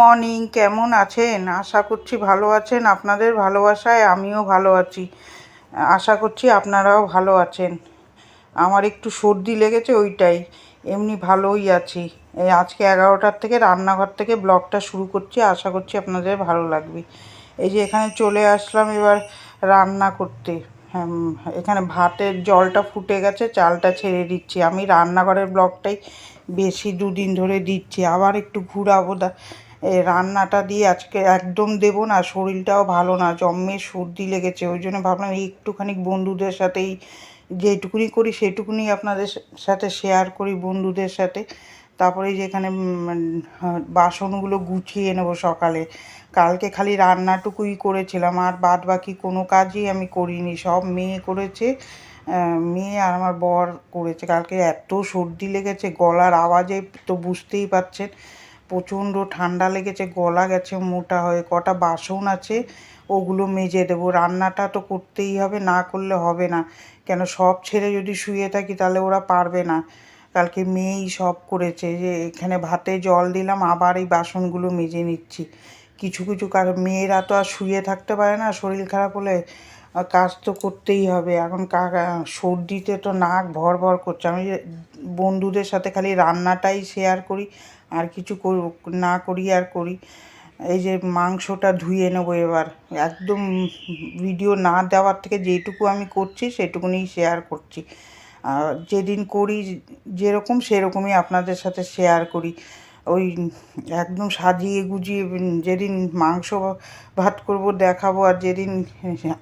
Morning কেমন আছেন? আশা করছি ভালো আছেন। আপনাদের ভালোবাসায় আমিও ভালো আছি। আশা করছি আপনারাও ভালো আছেন। আমার একটু সর্দি লেগেছে ওইটাই। এমনি ভালোই আছি। এই আজকে এগারোটার থেকে রান্নাঘর থেকে ব্লগটা শুরু করছি। আশা করছি আপনাদের ভালো লাগবে। এই যে এখানে চলে আসলাম এবার রান্না করতে। হ্যাঁ, এখানে ভাতের জলটা ফুটে গেছে চালটা ছেড়ে দিচ্ছি। আমি রান্নাঘরের ব্লগটাই বেশি দুদিন ধরে দিচ্ছি। আবার একটু ঘুরাবো রান্নাটা দিয়ে আজকে একদম দেবো না, শরীরটাও ভালো না, জম্মে সর্দি লেগেছে, ওই জন্য ভাবলাম একটুখানি বন্ধুদের সাথেই যেটুকুনি করি সেটুকুনি আপনাদের সাথে শেয়ার করি বন্ধুদের সাথে। তারপরে যে এখানে বাসনগুলো গুছিয়ে নেব সকালে। কালকে খালি রান্নাটুকুই করেছিলাম, আর বাদ বাকি কোনো কাজই আমি করিনি, সব মেয়ে করেছে মেয়ে আর আমার বর করেছে। কালকে এত সর্দি লেগেছে, গলার আওয়াজে তো বুঝতেই পারছেন। প্রচণ্ড ঠান্ডা লেগেছে, গলা গেছে, মোটা হয়ে, কটা বাসন আছে, ওগুলো মেজে দেবো। রান্নাটা তো করতেই হবে, না করলে হবে না। কেন, সব ছেড়ে যদি শুয়ে থাকি তাহলে ওরা পারবে না। কালকে মেয়েই সব করেছে, যে এখানে ভাতে জল দিলাম, আবার এই বাসনগুলো মেজে নিচ্ছি। কিছু কিছু কারণ মেয়েরা তো আর শুয়ে থাকতে পারে না, শরীর খারাপ হলে কাজ তো করতেই হবে। এখন সর্দিতে তো নাক ভর ভর করছে। আমি বন্ধুদের সাথে খালি রান্নাটাই শেয়ার করি আর কিছু না করি আর করি। এই যে মাংসটা ধুয়ে নেব এবার। একদম ভিডিও না দেওয়ার থেকে যেটুকু আমি করছি, সেটুকুনি শেয়ার করছি। আর যেদিন করি, যেরকম সেরকমই আপনাদের সাথে শেয়ার করি। ওই একদম সাজিয়ে গুজিয়ে যেদিন মাংস ভাত করব দেখাবো, আর যেদিন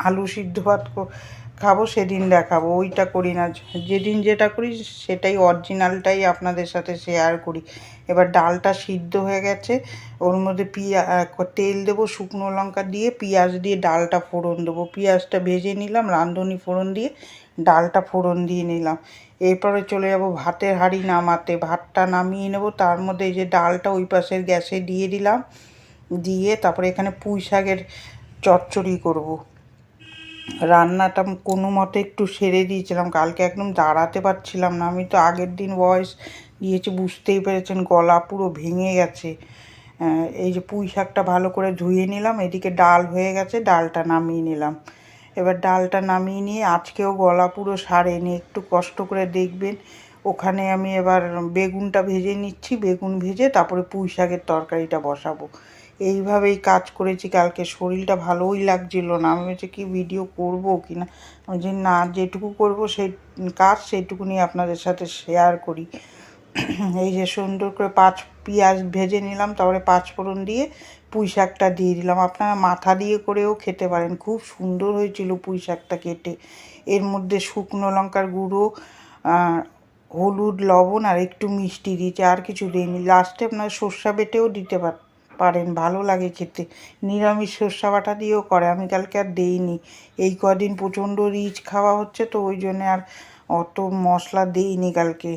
আলু সিদ্ধ ভাত খাব সেদিন দেখাবো, ওইটা করি না। যেদিন যেটা করি, সেটাই অরিজিনালটাই আপনাদের সাথে শেয়ার করি। এবার ডালটা সিদ্ধ হয়ে গেছে, ওর মধ্যে পিঁয়া তেল দেবো, শুকনো লঙ্কা দিয়ে, পেঁয়াজ দিয়ে ডালটা ফোড়ন দেবো। পেঁয়াজটা ভেজে নিলাম, রাঁধুনি ফোড়ন দিয়ে ডালটা ফোড়ন দিয়ে নিলাম। এরপরে চলে যাব ভাতের হাঁড়ি নামাতে। ভাতটা নামিয়ে নেব, তার মধ্যে এই যে ডালটা ওই পাশের গ্যাসে দিয়ে দিলাম, দিয়ে তারপরে এখানে পুঁই শাকের চচ্চড়ি করব। রান্নাটা কোনো মতে একটু সেরে দিয়েছিলাম। কালকে একদম দাঁড়াতে পারছিলাম না। আমি তো আগের দিন ভয়েস দিয়েছি বুঝতেই পেরেছেন, গলা পুরো ভেঙে গেছে। এই যে পুঁই শাকটা ভালো করে ধুয়ে নিলাম, এদিকে ডাল হয়ে গেছে, ডালটা নামিয়ে নিলাম। এবার ডালটা নামিয়ে নিয়ে আজকেও গলা পুরো সারেনি একটু কষ্ট করে দেখবেন, ওখানে আমি এবার বেগুনটা ভেজে নিচ্ছি, বেগুন ভেজে তারপরে পুঁই শাকের তরকারিটা বসাবো। এইভাবেই কাজ করেছি, কালকে শরীরটা ভালোই লাগছিল না। আমি হচ্ছে কি ভিডিও করব কি না? আমি যে না, যেটুকু করব সেই কাজ সেইটুকুনি আপনাদের সাথে শেয়ার করি। এই যে সুন্দর করে পাঁচ পেঁয়াজ ভেজে নিলাম, তারপরে পাঁচ ফোড়ন দিয়ে পুঁই শাকটা দিয়ে দিলাম। আপনারা মাথা দিয়ে করেও খেতে পারেন, খুব সুন্দর হয়েছিল পুঁই শাকটা কেটে। এর মধ্যে শুকনো লঙ্কার গুঁড়ো হলুদ, লবণ আর একটু মিষ্টি দিয়েছে, আর কিছু দিইনি। লাস্টে আপনার সর্ষা বেটেও দিতে পারেন, ভালো লাগে খেতে। নিরামিষ সর্ষা বাটা দিয়েও করে, আমি কালকে আর দেইনি। এই কদিন প্রচণ্ড রিচ খাওয়া হচ্ছে তো, ওই জন্যে আর অত মশলা দিইনি কালকে।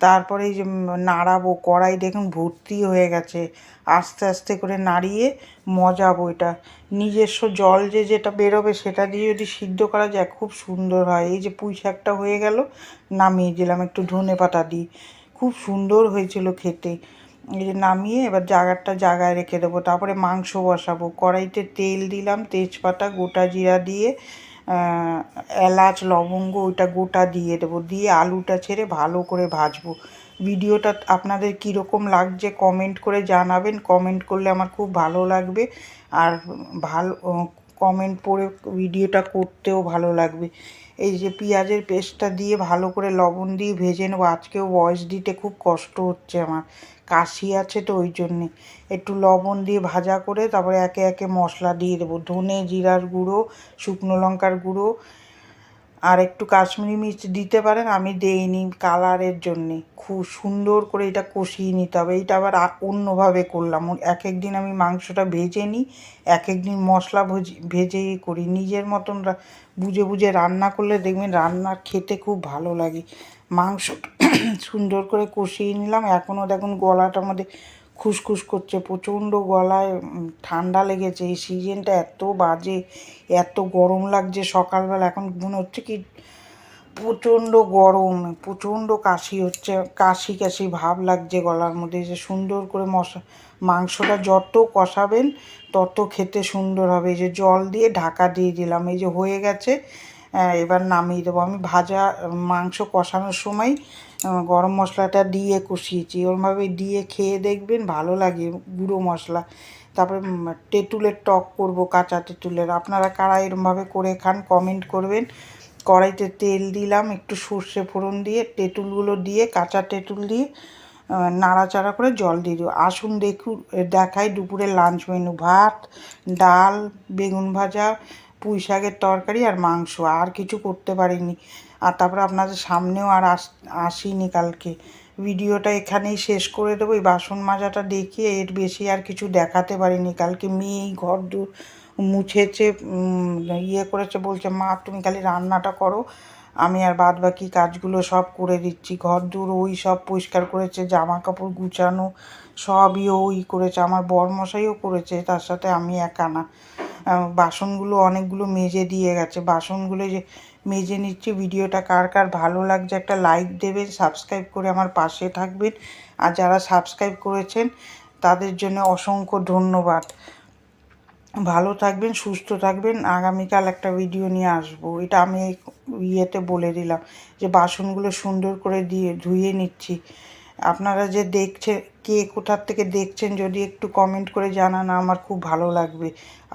তারপরে এই যে নাড়াবো, কড়াই দেখুন ভর্তি হয়ে গেছে। আস্তে আস্তে করে নাড়িয়ে মজাবো এটা। নিজস্ব জল যে যেটা বেরোবে সেটা দিয়ে যদি সিদ্ধ করা যায়, খুব সুন্দর হয়। এই যে পুঁই শাকটা হয়ে গেল, নামিয়ে দিলাম, একটু ধনে পাতা দিই। খুব সুন্দর হয়েছিল খেতে। এই যে নামিয়ে এবার জাগারটা জাগায় রেখে দেবো। তারপরে মাংস বসাবো। কড়াইতে তেল দিলাম, তেজপাতা, গোটা জিরা দিয়ে এলাচ, লবঙ্গ, ওইটা গোটা দিয়ে দেবো। দিয়ে আলুটা ছেড়ে ভালো করে ভাজবো। ভিডিওটা আপনাদের কীরকম লাগছে কমেন্ট করে জানাবেন। কমেন্ট করলে আমার খুব ভালো লাগবে। আর ভালো, কমেন্ট পড়ে ভিডিওটা করতেও ভালো লাগবে। এই যে পেঁয়াজের পেস্টটা দিয়ে ভালো করে লবণ দিয়ে ভেজে নেব। আজকেও ভয়েস দিতে খুব কষ্ট হচ্ছে আমার। কাশি আছে তো ওই জন্যে। একটু লবণ দিয়ে ভাজা করে তারপরে একে একে মশলা দিয়ে দেবো। ধনে জিরার গুঁড়ো, শুকনো লঙ্কার গুঁড়ো আর একটু কাশ্মীরি মির্চ দিতে পারেন, আমি দেইনি কালারের জন্যে। খুব সুন্দর করে এটা কষিয়ে নিতে হবে। এইটা আবার অন্যভাবে করলাম। এক এক দিন আমি মাংসটা ভেজে নিই এক এক দিন মশলা ভেজে করি। নিজের মতন বুঝে বুঝে রান্না করলে দেখবেন রান্না খেতে খুব ভালো লাগে। মাংস সুন্দর করে কষিয়ে নিলাম। এখনও দেখুন গলাটার মধ্যে খুসখুস করছে, প্রচণ্ড গলায় ঠান্ডা লেগেছে। এই সিজনটা এত বাজে, এত গরম লাগছে সকালবেলা। এখন মনে হচ্ছে কি প্রচণ্ড গরম, প্রচণ্ড কাশি হচ্ছে, কাশি কাশি ভাব লাগছে গলার মধ্যে। যে সুন্দর করে মশা, মাংসটা যত কষাবেন, তত খেতে সুন্দর হবে। এই যে জল দিয়ে ঢাকা দিয়ে দিলাম। এই যে হয়ে গেছে এবার নামিয়ে দেবো। আমি ভাজা মাংস কষানোর সময় গরম মশলাটা দিয়ে কষিয়েছি। ওরমভাবে দিয়ে খেয়ে দেখবেন ভালো লাগে গুঁড়ো মশলা। তারপরে তেঁতুলের টক করব, কাঁচা তেঁতুলের। আপনারা কারা এরমভাবে করে খান কমেন্ট করবেন। কড়াইতে তেল দিলাম, একটু সর্ষে ফোড়ন দিয়ে, তেঁতুলগুলো দিয়ে, কাঁচা তেঁতুল দিয়ে নাড়াচাড়া করে জল দিয়ে দেবো। আসুন দেখুন, দেখাই দুপুরের লাঞ্চ মেনু ভাত, ডাল, বেগুন ভাজা পুঁই শাকের তরকারি আর মাংস। আর কিছু করতে পারিনি। আর তারপরে আপনাদের সামনেও আর আস, আসিনি কালকে। ভিডিওটা এখানেই শেষ করে দেবো। এই বাসন মাজাটা দেখিয়ে এর বেশি আর কিছু দেখাতে পারিনি। কালকে মেয়ে ঘর মুছেছে ইয়ে করেছে, বলছে, মা, তুমি খালি রান্নাটা করো। আমি আর বাদ বাকি কাজগুলো সব করে দিচ্ছি। ঘর দূর ওই সব পরিষ্কার করেছে জামা কাপড় গুছানো সবই ওই করেছে। আমার বরমশাইও করেছে, তার সাথে আমি একা না। বাসনগুলো অনেকগুলো মেজে দিয়ে গেছে। বাসনগুলো যে মেজে নিচ্ছে ভিডিওটা, কার কার ভালো লাগছে একটা লাইক দেবেন সাবস্ক্রাইব করে আমার পাশে থাকবেন। আর যারা সাবস্ক্রাইব করেছেন, তাদের জন্য অসংখ্য ধন্যবাদ। ভালো থাকবেন, সুস্থ থাকবেন। আগামীকাল একটা ভিডিও নিয়ে আসব। এটা আমি ইয়েতে বলে দিলাম যে বাসনগুলো সুন্দর করে দিয়ে ধুয়ে নিচ্ছি। আপনারা যে দেখছে, কে কোথার থেকে দেখছেন যদি একটু কমেন্ট করে জানান, আমার খুব ভালো লাগবে।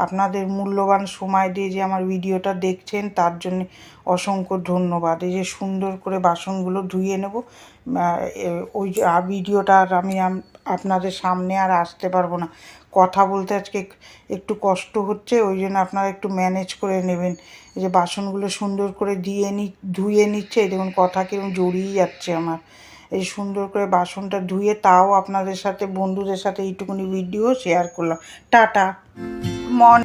আপনাদের মূল্যবান সময় দিয়ে যে আমার ভিডিওটা দেখছেন, তার জন্য অসংখ্য ধন্যবাদ। এই যে সুন্দর করে বাসনগুলো ধুয়ে নেব ওই আর ভিডিওটা আর আমি আপনাদের সামনে আর আসতে পারব না। কথা বলতে আজকে একটু কষ্ট হচ্ছে, ওই জন্য আপনারা একটু ম্যানেজ করে নেবেন। এই যে বাসনগুলো সুন্দর করে দিয়ে নি, ধুয়ে নিচ্ছে দেখুন, কথা কীরকম জড়িয়ে যাচ্ছে আমার। এই সুন্দর করে বাসনটা ধুয়ে তাও আপনাদের সাথে, বন্ধুদের সাথে এইটুকুনি ভিডিও শেয়ার করলাম। টাটা। মন